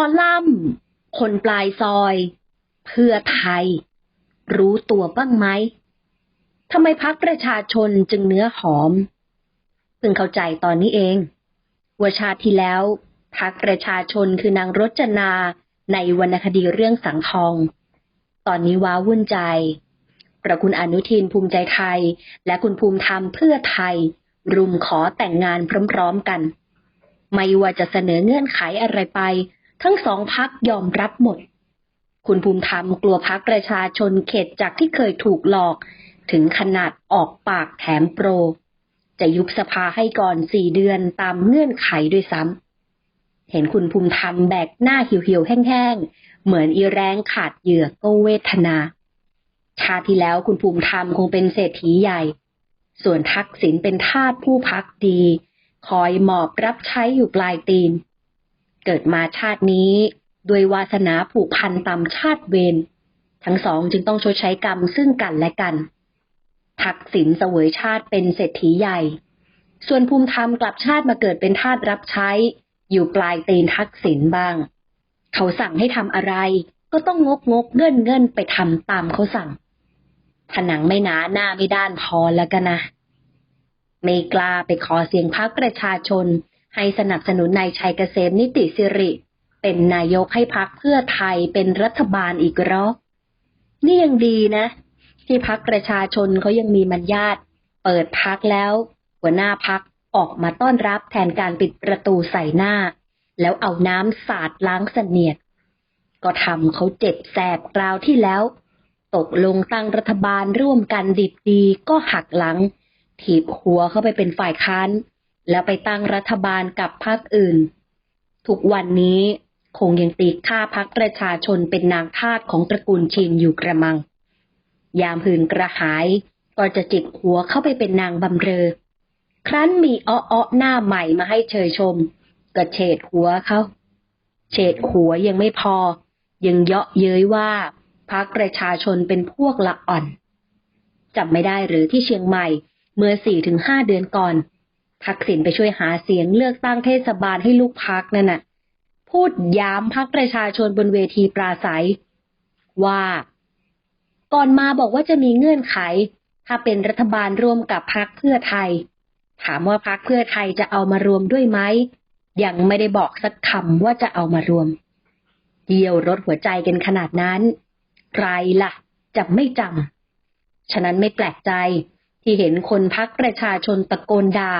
อลัมน์ คนปลายซอย เพื่อไทย รู้ตัวบ้างไหมทำไมพักประชาชนจึงเนื้อหอม เพิ่งเข้าใจตอนนี้เองว่าชาติที่แล้วพักประชาชนคือนางรจนาในวรรณคดีเรื่องสังทอง ตอนนี้ว้าวุ่นใจประคุณอนุทินภูมิใจไทย และคุณภูมิธรรมเพื่อไทย รุมขอแต่งงานพร้อมๆกัน ไม่ว่าจะเสนอเงื่อนไขอะไรไป ทั้งสองพักยอมรับหมด คุณภูมิธรรมกลัวพักประชาชนเข็ดจากที่เคยถูกหลอก ถึงขนาดออกปากแถมโปร จะยุบสภาให้ก่อนสี่เดือนตามเงื่อนไขด้วยซ้ำ เห็นคุณภูมิธรรมแบกหน้าเหี่ยวๆแห้งๆ เหมือนอีแรงขาดเหยื่อก็เวทนาชาติที่แล้วคุณภูมิธรรมคงเป็นเศรษฐีใหญ่ ส่วนทักษิณเป็นทาสผู้พักดี คอยหมอบรับใช้อยู่ปลายตีน เกิดมาชาตินี้ด้วยวาสนาผูกพันตามชาติเวรทั้งสองจึงต้องชดใช้กรรมซึ่งกันและกัน ทักษิณเสวยชาติเป็นเศรษฐีใหญ่ ส่วนภูมิธรรมกลับชาติมาเกิดเป็นทาสรับใช้ อยู่ปลายตีนทักษิณบ้าง เขาสั่งให้ทำอะไร ก็ต้องงกงกเงื่อนเงื่อนไปทำตามเขาสั่ง ผนังไม่หนาหน้าไม่ด้านพอแล้วกันนะ ไม่กล้าไปขอเสียงพักประชาชน ให้สนับสนุนนายชัยเกษมนิติสิริ เป็นนายกให้พักเพื่อไทยเป็นรัฐบาลอีกรอบนี่ยังดีนะ ที่พักประชาชนเขายังมีมัญญาตเปิดพักแล้ว หัวหน้าพักออกมาต้อนรับแทนการปิดประตูใส่หน้า แล้วเอาน้ำสาดล้างเสนียด ก็ทำเขาเจ็บแสบกราวที่แล้ว ตกลงตั้งรัฐบาลร่วมกันดิบดีก็หักหลังถีบหัวเข้าไปเป็นฝ่ายค้าน แล้วไปตั้งรัฐบาลกับพรรคอื่น ทุกวันนี้คงยังตีค่าพักประชาชนเป็นนางทาสของตระกูลชินอยู่กระมัง ยามหื่นกระหายก็จะจิกหัวเข้าไปเป็นนางบำเรอ ครั้นมีอ้อๆหน้าใหม่มาให้เชยชม ก็เฉดหัวเขา เฉดหัวยังไม่พอ ยังเยาะเย้ยว่าพักประชาชนเป็นพวกละอ่อนจำไม่ได้หรือที่เชียงใหม่เมื่อสี่ถึงห้าเดือนก่อน ทักษิณไปช่วยหาเสียงเลือกตั้งเทศบาลให้ลูกพักนั่นน่ะ พูดย้ำพักประชาชนบนเวทีปราศัย ว่า ก่อนมาบอกว่าจะมีเงื่อนไข ถ้าเป็นรัฐบาลร่วมกับพักเพื่อไทย ถามว่าพักเพื่อไทยจะเอามารวมด้วยไหมยังไม่ได้บอกสักคำว่าจะเอามารวมเดี่ยวรถหัวใจกันขนาดนั้น ใครล่ะ จะไม่จำฉะนั้นไม่แปลกใจ ที่เห็นคนพักประชาชนตะโกนด่า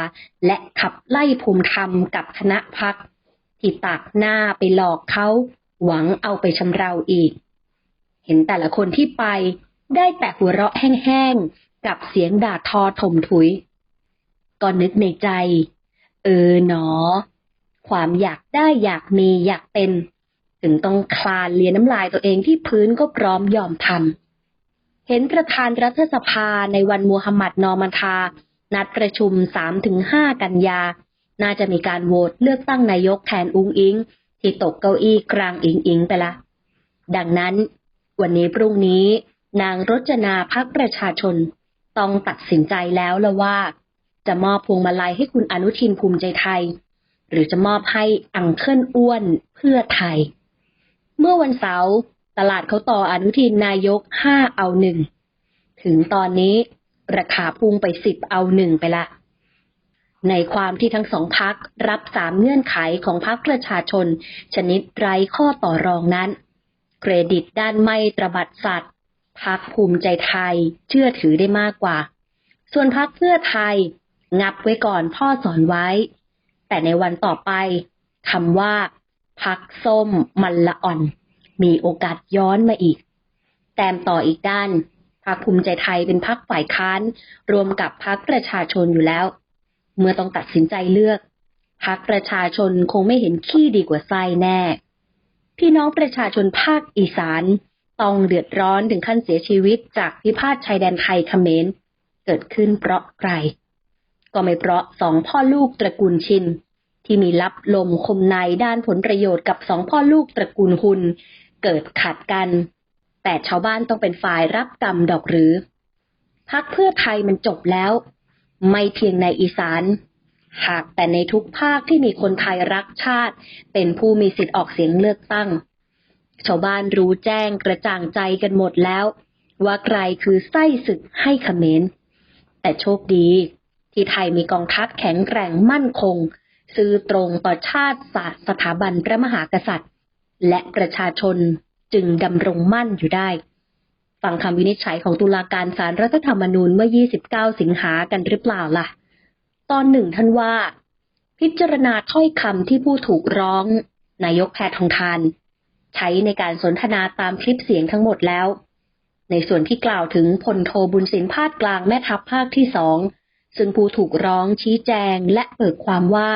และขับไล่ภูมิธรรมกับคณะพักที่ตากหน้าไปหลอกเขา หวังเอาไปชำเราอีก เห็นแต่ละคนที่ไปได้แต่หัวเราะแห้งๆ กับเสียงด่าทอถมถุย ก็นึกในใจ เออหนอ ความอยากได้อยากมีอยากเป็น ถึงต้องคลานเลียน้ำลายตัวเองที่พื้นก็พร้อมยอมทำ เห็นประธานรัฐสภาในวันมูฮัมหมัดนอมันทา นัดประชุม 3-5 กันยา น่าจะมีการโหวตเลือกตั้งนายกแทนอุงอิง ที่ตกเก้าอี้กลางอิงอิงไปละ ดังนั้น วันนี้พรุ่งนี้ นางรจนาพักประชาชน ต้องตัดสินใจแล้วละว่า จะมอบพวงมาลัยให้คุณอนุทินภูมิใจไทย หรือจะมอบให้อังเคิลอ้วนเพื่อไทย เมื่อวันเสาร์ ตลาดเขาต่ออนุทินนายกห้าเอาหนึ่ง ถึงตอนนี้ราคาพุ่งไปสิบเอาหนึ่งไปละ ในความที่ทั้งสองพักรับสามเงื่อนไขของพักประชาชน ชนิดไร้ข้อต่อรองนั้น เครดิตด้านไม่ตระบัดสัตว์พักภูมิใจไทยเชื่อถือได้มากกว่า ส่วนพักเพื่อไทย งับไว้ก่อนพ่อสอนไว้ แต่ในวันต่อไปคำว่าพักส้มมันละอ่อน มีโอกาสย้อนมาอีก แต้มต่ออีกด้านพรรคภูมิใจไทยเป็นพรรคฝ่ายค้าน รวมกับพรรคประชาชนอยู่แล้ว เมื่อต้องตัดสินใจเลือกพรรคประชาชนคงไม่เห็นขี้ดีกว่าไส้แน่ พี่น้องประชาชนภาคอีสานต้องเดือดร้อนถึงขั้นเสียชีวิตจากพิพาทชายแดนไทยเขมรเกิดขึ้นเพราะใคร ก็ไม่เพราะสองพ่อลูกตระกูลชินที่มีลับลมคมในด้านผลประโยชน์กับสองพ่อลูกตระกูลหุน เกิดขัดกัน แต่ชาวบ้านต้องเป็นฝ่ายรับกรรมดอกหรือพักเพื่อไทยมันจบแล้ว ไม่เพียงในอีสาน หากแต่ในทุกภาคที่มีคนไทยรักชาติ เป็นผู้มีสิทธิ์ออกเสียงเลือกตั้ง ชาวบ้านรู้แจ้งกระจ่างใจกันหมดแล้ว ว่าใครคือไส้ศึกให้เขมรแต่โชคดี ที่ไทยมีกองทัพแข็งแกร่งมั่นคง ซื่อตรงต่อชาติศาสตร์สถาบันพระมหากษัตริย์ และประชาชนจึงดำรงมั่นอยู่ได้ ฟังคำวินิจฉัยของตุลาการศาลรัฐธรรมนูญเมื่อ 29 สิงหากันหรือเปล่าล่ะ ตอนหนึ่งท่านว่า พิจารณาถ้อยคำที่ผู้ถูกร้อง นายกแพทองทาน ใช้ในการสนทนาตามคลิปเสียงทั้งหมดแล้ว ในส่วนที่กล่าวถึงพลโทบุญสินพาดกลางแม่ทัพภาคที่สองซึ่งผู้ถูกร้องชี้แจงและเปิดความว่า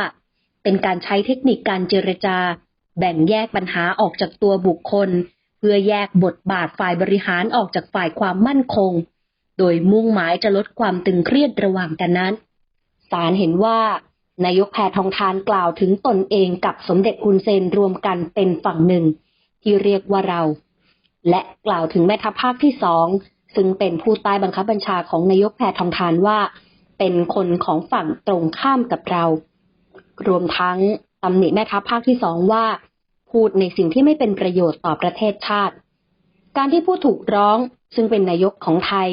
เป็นการใช้เทคนิคการเจรจา แบ่งแยกปัญหาออกจากตัวบุคคล เพื่อแยกบทบาทฝ่ายบริหารออกจากฝ่ายความมั่นคง โดยมุ่งหมายจะลดความตึงเครียดระหว่างกันนั้นศาลเห็นว่านายกแพทองทานกล่าวถึงตนเองกับสมเด็จคุณเซนรวมกันเป็นฝั่งหนึ่ง ที่เรียกว่าเรา และกล่าวถึงแม่ทัพภาคที่สองซึ่งเป็นผู้ใต้บังคับบัญชาของนายกแพทองทานว่า เป็นคนของฝั่งตรงข้ามกับเรา รวมทั้ง ตำหนิแม่ทัพภาคที่สองว่า พูดในสิ่งที่ไม่เป็นประโยชน์ต่อประเทศชาติ การที่ผู้ถูกร้องซึ่งเป็นนายกของไทย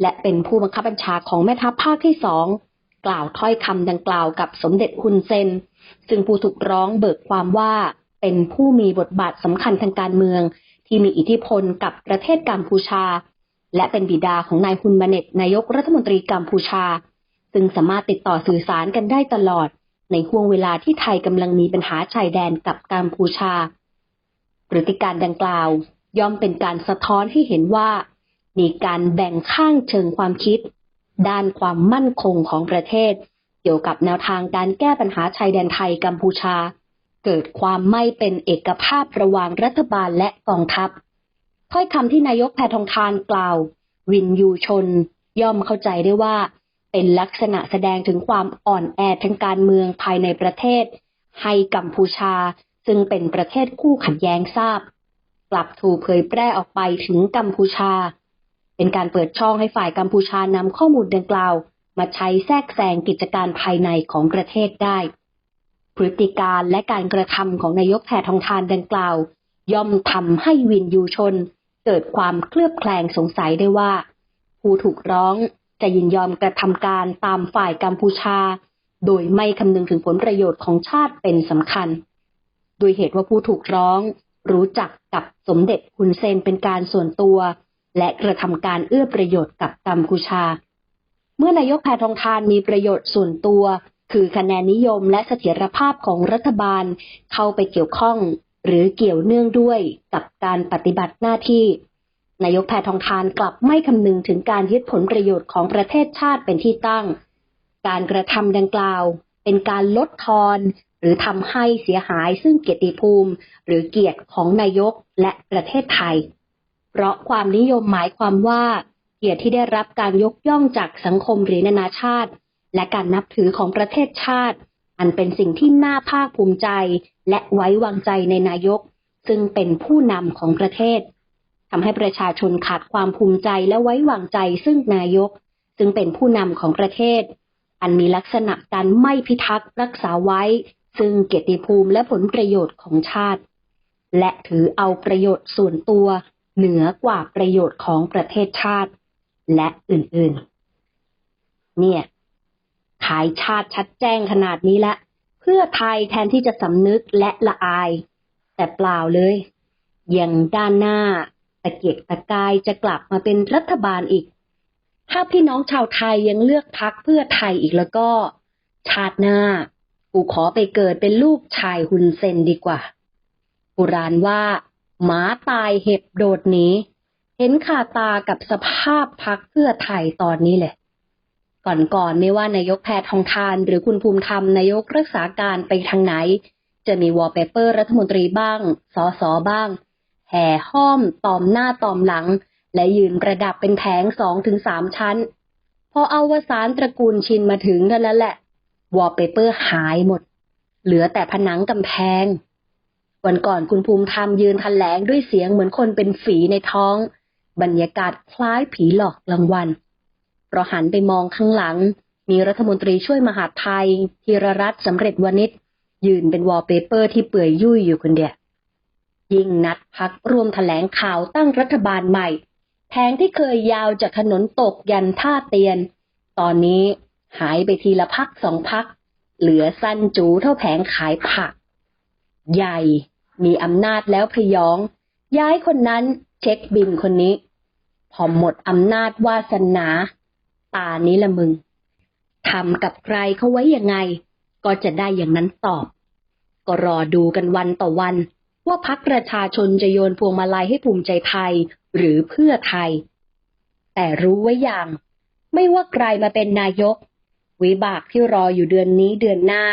และเป็นผู้บังคับบัญชาของแม่ทัพภาคที่สองกล่าวถ้อยคำดังกล่าวกับสมเด็จฮุนเซน ซึ่งผู้ถูกร้องเบิกความว่าเป็นผู้มีบทบาทสำคัญทางการเมือง ที่มีอิทธิพลกับประเทศกัมพูชา และเป็นบิดาของนายฮุนมาเน็ตนายกรัฐมนตรีกัมพูชา ซึ่งสามารถติดต่อสื่อสารกันได้ตลอด ในห่วงเวลาที่ไทยกำลังมีปัญหาชายแดนกับกัมพูชา พฤติการดังกล่าวย่อมเป็นการสะท้อนให้เห็นว่า มีการแบ่งข้างเชิงความคิด ด้านความมั่นคงของประเทศ เกี่ยวกับแนวทางการแก้ปัญหาชายแดนไทยกัมพูชา เกิดความไม่เป็นเอกภาพระหว่างรัฐบาลและกองทัพถ้อยคำที่นายกแพทองทานกล่าว วินยูชน ย่อมเข้าใจได้ว่า เป็นลักษณะแสดงถึงความอ่อนแอทางการเมืองภายในประเทศ ให้กัมพูชาซึ่งเป็นประเทศคู่ขัดแย้งทราบ กลับถูกเผยแพร่ออกไปถึงกัมพูชา เป็นการเปิดช่องให้ฝ่ายกัมพูชานำข้อมูลดังกล่าว มาใช้แทรกแซงกิจการภายในของประเทศได้ พฤติการและการกระทำของนายกแพทองทานดังกล่าว ย่อมทำให้วินยูชน เกิดความเคลือบแคลงสงสัยได้ว่า ผู้ถูกร้อง จะยินยอมกระทำการตามฝ่ายกัมพูชา โดยไม่คำนึงถึงผลประโยชน์ของชาติเป็นสำคัญ โดยเหตุว่าผู้ถูกร้องรู้จักกับสมเด็จคุณเซนเป็นการส่วนตัว และกระทำการเอื้อประโยชน์กับกัมพูชา เมื่อนายกแพทองทานมีประโยชน์ส่วนตัว คือคะแนนนิยมและเสถียรภาพของรัฐบาลเข้าไปเกี่ยวข้อง หรือเกี่ยวเนื่องด้วยกับการปฏิบัติหน้าที่ นายกแพทองทานกลับไม่คำนึงถึงการยึดผลประโยชน์ของประเทศชาติเป็นที่ตั้ง การกระทำดังกล่าว เป็นการลดทอน หรือทำให้เสียหายซึ่งเกียรติภูมิ หรือเกียรติของนายกและประเทศไทย เพราะความนิยมหมายความว่า เกียรติที่ได้รับการยกย่องจากสังคมหรือนานาชาติ และการนับถือของประเทศชาติ อันเป็นสิ่งที่น่าภาคภูมิใจ และไว้วางใจในนายก ซึ่งเป็นผู้นำของประเทศำให้ประชาชนขาดความภูมิใจและไว้วางใจซึ่งนายก ซึ่งเป็นผู้นำของประเทศ อันมีลักษณะการไม่พิทักษ์รักษาไว้ ซึ่งเกียรติภูมิและผลประโยชน์ของชาติ และถือเอาประโยชน์ส่วนตัว เหนือกว่าประโยชน์ของประเทศชาติ และอื่นๆ เนี่ย ขายชาติชัดแจ้งขนาดนี้ละ เพื่อไทยแทนที่จะสำนึกและละอาย แต่เปล่าเลยยังด้านหน้า ตะเกียกตะกายจะกลับมาเป็นรัฐบาลอีก ถ้าพี่น้องชาวไทยยังเลือกพักเพื่อไทยอีกแล้วก็ ชาติหน้า กูขอไปเกิดเป็นลูกชายฮุนเซนดีกว่าโบราณว่า หมาตายเห็บโดดหนีเห็นขาตากับสภาพพักเพื่อไทยตอนนี้เลยก่อนๆไม่ว่านายกแพทองทาน หรือคุณภูมิธรรมนายกรักษาการไปทางไหน จะมีวอลเปเปอร์รัฐมนตรีบ้าง สอสอบ้าง แห่ห้อมตอมหน้าตอมหลัง และยืนประดับเป็นแผงสองถึงสามชั้น พอเอาวสานตระกูลชินมาถึงนั่นแล้วแหละ วอลเปเปอร์หายหมด เหลือแต่ผนังกำแพง วันก่อนคุณภูมิธรรมยืนทันแถลงด้วยเสียงเหมือนคนเป็นฝีในท้อง บรรยากาศคล้ายผีหลอกกลางวันเพราะหันไปมองข้างหลัง มีรัฐมนตรีช่วยมหาไทยธีรรัตน์สำเร็จวณิชยืนเป็นวอลเปเปอร์ที่เปื่อยยุ่ยอยู่คนเดียว ยิ่งนัดพักร่วมแถลงข่าวตั้งรัฐบาลใหม่แผงที่เคยยาวจากถนนตกยันท่าเตียน ตอนนี้หายไปทีละพักสองพัก เหลือสั้นจูเท่าแผงขายผัก ใหญ่ มีอำนาจแล้วพยอง ย้ายคนนั้นเช็คบินคนนี้ พอหมดอำนาจวาสนาตานี้ละมึงทำกับใครเขาไว้ยังไง ก็จะได้อย่างนั้นตอบ ก็รอดูกันวันต่อวัน ว่าพักประชาชนจะโยนพวงมาลัยให้ภูมิใจไทยหรือเพื่อไทย แต่รู้ไว้อย่าง ไม่ว่าใครมาเป็นนายก วิบากที่รออยู่เดือนนี้เดือนหน้า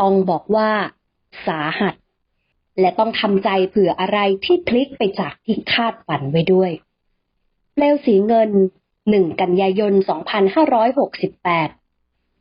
ต้องบอกว่าสาหัส และต้องทำใจเผื่ออะไรที่พลิกไปจากที่คาดฝันไว้ด้วยเปลวสีเงิน 1 กันยายน 2568